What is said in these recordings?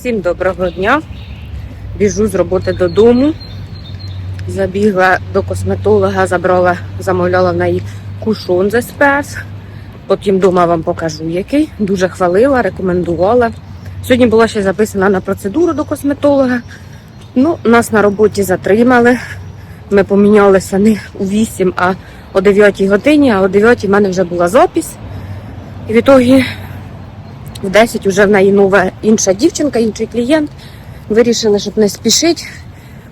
Всім доброго дня. Біжу з роботи додому. Забігла до косметолога, забрала, замовляла в неї кушон з СПФ. Потім вдома вам покажу який. Дуже хвалила, рекомендувала. Сьогодні була ще записана на процедуру до косметолога. Ну, нас на роботі затримали. Ми помінялися не у 8, а о 9 годині, а о 9 в мене вже була запись. І в ітогі в 10 вже в неї нова інша дівчинка, інший клієнт. Вирішили, щоб не спішити,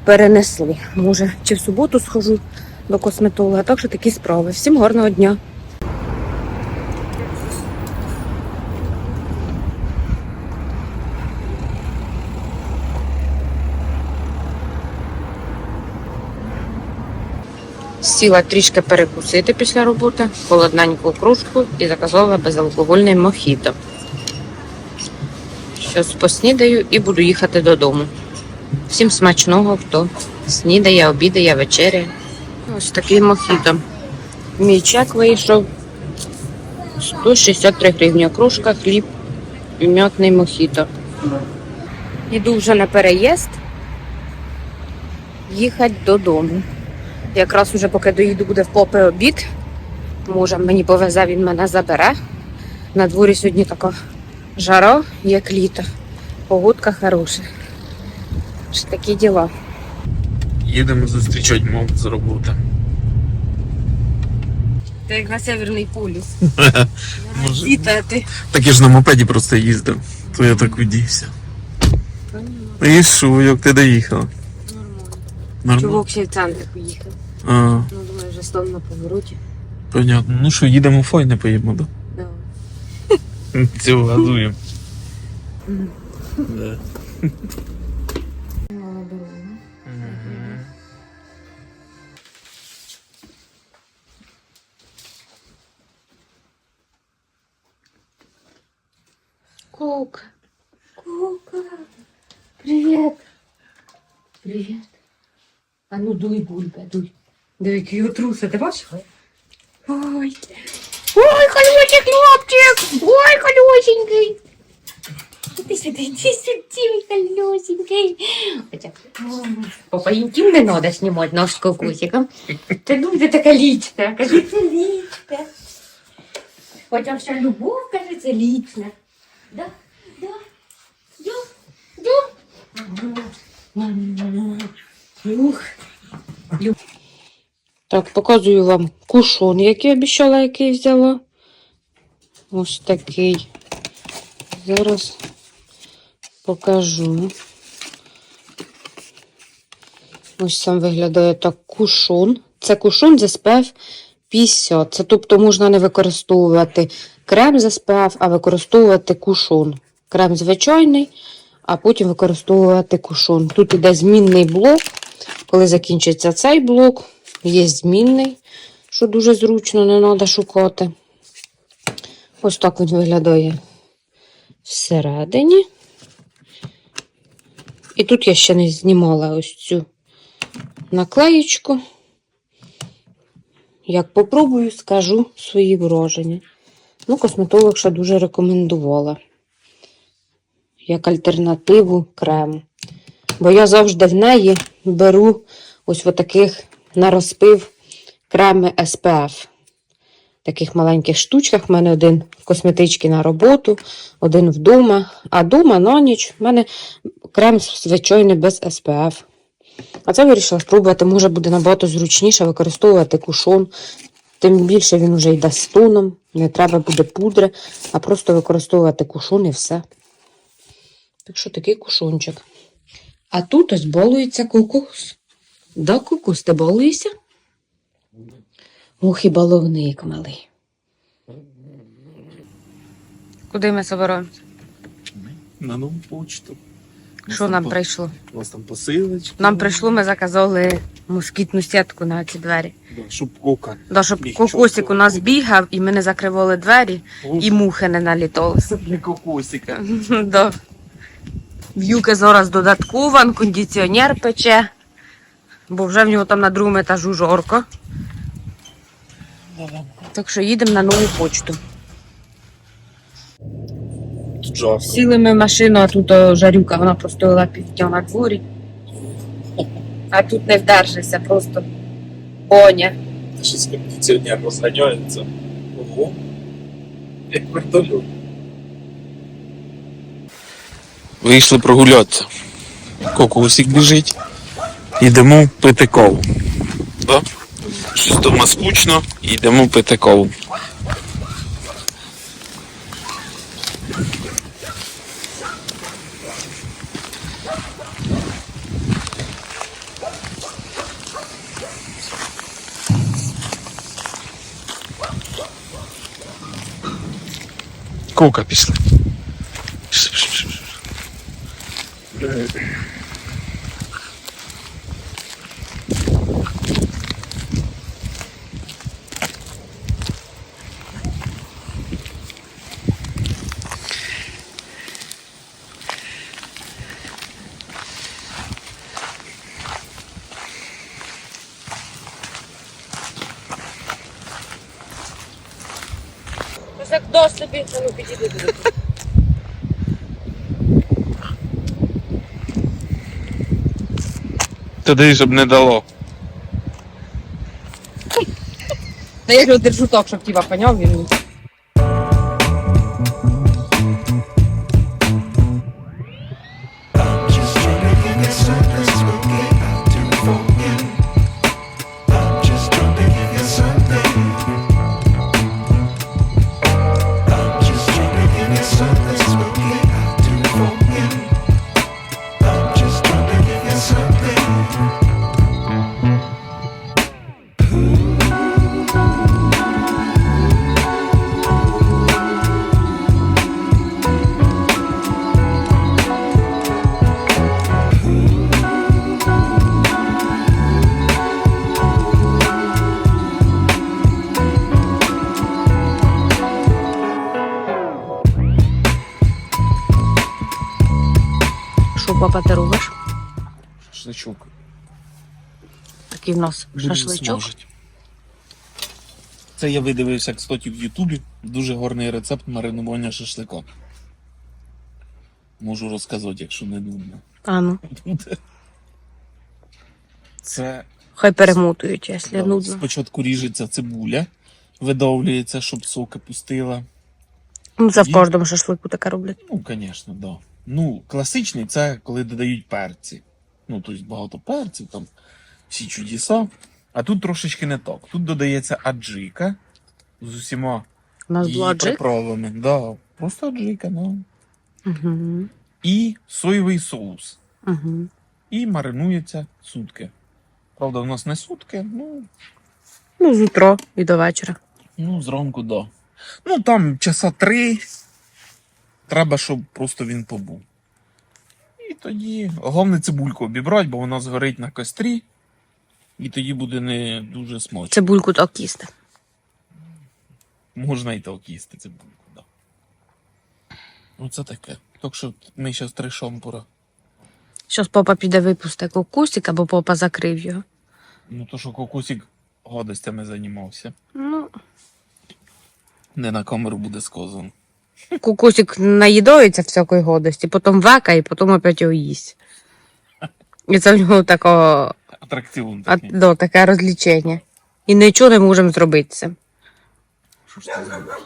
перенесли. Може, чи в суботу схожу до косметолога. Так що такі справи. Всім гарного дня. Сіла трішки перекусити після роботи, холодненьку кружку і заказала безалкогольний мохіто. Щось поснідаю і буду їхати додому. Всім смачного, хто снідає, обідає, вечеряє. Ось такий мохіто. Мій чек вийшов 163 гривні. Кружка, хліб м'ятний мохіто. Іду вже на переїзд. Їхати додому. Якраз уже поки доїду, буде в попи обід. Може, мені повезе, він мене забере. На дворі сьогодні така жара, як літо. Погодка хороша. Ось такі діла. Їдемо зустрічати мов з роботи. Ти як на Северний полюс. Може. Літати. Так я ж на мопеді просто їздив, то я так удівся. І що, як ти доїхала? Нормально. Чувак ще в центр поїхав. А, Ну, думаю, вже став на повороті. понятно. Ну що, їдемо в файне поїдемо, да? Да. Цього газуємо. Да. Кука. Кука. Привіт. Привіт. А ну дуй, бульбе, дуй. Диви, який його труси, ти бачила? Ой. Ой, колючий хлопчик! Ой, колюсенький! Ти сюди, ти сюди, колюсенький. Папа, інтим не надо знімати нож з кокусиком. Ти дуже така лічна. Кажи, це лічна. Хоча вся любов, каже, це лічна. Да, да, да, да. Ух. Люб. Так, показую вам кушон, який обіцяла, який взяла. Ось такий. Зараз покажу. Ось сам виглядає так кушон. Це кушон з SPF 50. Це тобто можна не використовувати крем з SPF, а використовувати кушон. Крем звичайний, а потім використовувати кушон. Тут іде змінний блок. Коли закінчиться цей блок, є змінний, що дуже зручно, не треба шукати. Ось так він виглядає всередині. І тут я ще не знімала ось цю наклеєчку. Як попробую, скажу свої враження. Ну, косметолог ще дуже рекомендувала. Як альтернативу крему. Бо я завжди в неї беру ось в таких на розпив креми SPF. Таких маленьких штучках. У мене один косметички на роботу, один вдома. А вдома на ніч в мене крем звичайний без SPF. А це вирішила спробувати, може буде набагато зручніше використовувати кушон. Тим більше він вже йде з тоном, не треба буде пудри, а просто використовувати кушон і все. Так що такий кушончик. А тут ось балується кукус. Да, кукус, ти балуєшся? Ох, і баловник малий. Куди ми собираємося? На нову почту. Що нам прийшло? У вас там посилочки. Нам прийшло, ми заказали москітну сітку на ці двері. Да, щоб кока. Да, щоб Біг кокосик у нас бігав, і ми не закривали двері, і мухи не наліталися. Для кокосика. Да. В'юки зараз додатково, кондиціонер пече, бо вже в нього там на другому етажу жорко. Так що їдемо на нову почту. жарко. Сіли ми в машину, а тут о, жарюка, вона простояла півдня на дворі. А тут не вдержишся, просто боня. Щось кондиціонер розганяється. Ого. Як вертольот. Вийшли прогулятися. Кокосик біжить. Йдемо пити каву. Да? Щось дома скучно, йдемо пити каву. Кока пішли. Пішли, пішли, пішли. Як до собі, ну підійди до Туди, щоб не дало. Та я його держу так, щоб тіба поняв він. Папа, ти робиш? Шашличок. Такий в нас шашличок. Це я видивився, кстати, в Ютубі. Дуже гарний рецепт маринування шашлика. Можу розказати, якщо не нудно. А ну, буде. Це хай перемотують, якщо да, нудно. спочатку ріжеться цибуля, видовлюється, щоб соки пустила. Ну, це в кожному шашлику таке роблять. Ну, звісно, да. Ну, класичний це коли додають перці. Ну, тобто багато перців, там всі чудеса. А тут трошечки не так. Тут додається аджика з усіма У нас її була джик. приправами. Да, просто аджика, ну. Угу. І соєвий соус. Угу. І маринується сутки. Правда, у нас не сутки, ну, Ну, з утро і до вечора. ну зранку, да. Ну, там часа три. Треба, щоб просто він побув. І тоді головне цибульку обібрати, бо вона згорить на кострі. І тоді буде не дуже смачно. Цибульку так їсти. Можна і так їсти цибульку, да. Ну, це таке. Так що ми зараз три шампура. Щас папа піде випусти кукусик, або папа закрив його. Ну, то що кокусик гадостями займався. Ну, Не на камеру буде сказано. Кукусик наїдається всякої годості, потім векає, потім опять його їсть. І це в нього тако, Атракціон а, да, таке розлічення. І нічого не можемо зробити з цим. Що ж ти зробиш?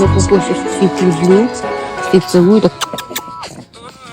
Кажу, кокосі всіх люблю, всіх цілую, так